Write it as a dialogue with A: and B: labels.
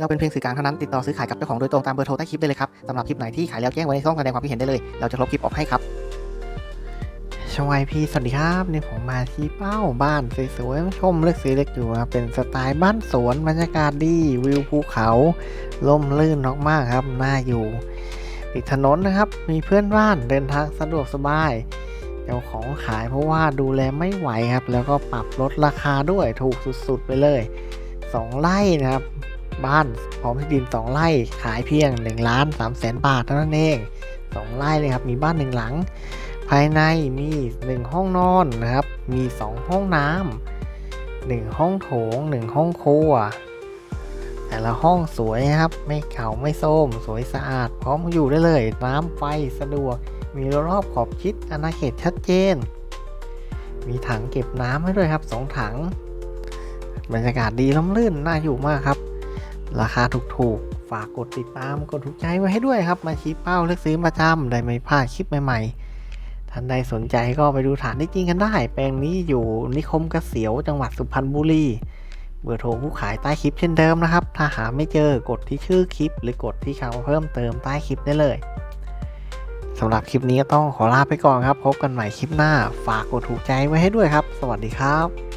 A: เราเป็นเพียงสื่อกลางเท่านั้นติดต่อซื้อขายกับเจ้าของโดยตรงตามเบอร์โทรใต้คลิปได้เลยครับสำหรับคลิปไหนที่ขายแล้วแจ้งไว้ในช่องแสดงความคิดเห็นได้เลย เราจะลบคลิปออกให้ครับชวายพี่สวัสดีครับนี่ผมมาที่เป้าบ้านสวยๆชมเล็กสีเล็กอยู่ครับเป็นสไตล์บ้านสวนบรรยากาศดีวิวภูเขาล่มลื่นมากๆครับน่าอยู่ติดถนนนะครับ มีเพื่อนบ้านเดินทางสะดวกสบายเจ้าของขายเพราะว่าดูแลไม่ไหวครับ แล้วก็ปรับลดราคาด้วยถูกสุดๆไปเลย 2ไร่นะครับ บ้านพร้อมที่ดิน 2 ไร่ขายเพียง1ล้าน3แสนบาทเท่านั้นเอง 2 ไร่เลยครับมีบ้าน1หลัง ภายในมี 1 ห้องนอนนะครับ มี 2 ห้องน้ำ1ห้องโถง 1 ห้องครัว แต่ละห้องสวยครับ ไม่เก่าไม่โทมสวยสะอาด พร้อมอยู่ได้เลย น้ำไฟสะดวก มีรอบขอบชิดอาณาเขตชัดเจน มีถังเก็บน้ำให้ด้วยครับสองถังบรรยากาศดีล่มลื่นน่าอยู่มากครับ ราคาถูกๆ ฝากกดติดตามกดถูกใจไว้ให้ด้วยครับ มาชี้เป้าเลือกซื้อประจำได้ไม่พลาดคลิปใหม่ๆ ท่านใดสนใจก็ไปดูฐานที่จริงกันได้ แปลงนี้อยู่นิคมเกษียวจังหวัดสุพรรณบุรี เบอร์โทรผู้ขายใต้คลิปเช่นเดิมนะครับ ถ้าหาไม่เจอกดที่ชื่อคลิป หรือกดที่คำเพิ่มเติมใต้คลิปได้เลยสำหรับคลิปนี้ก็ต้องขอลาไปก่อนครับ พบกันใหม่คลิปหน้า ฝากกดถูกใจไว้ให้ด้วยครับ สวัสดีครับ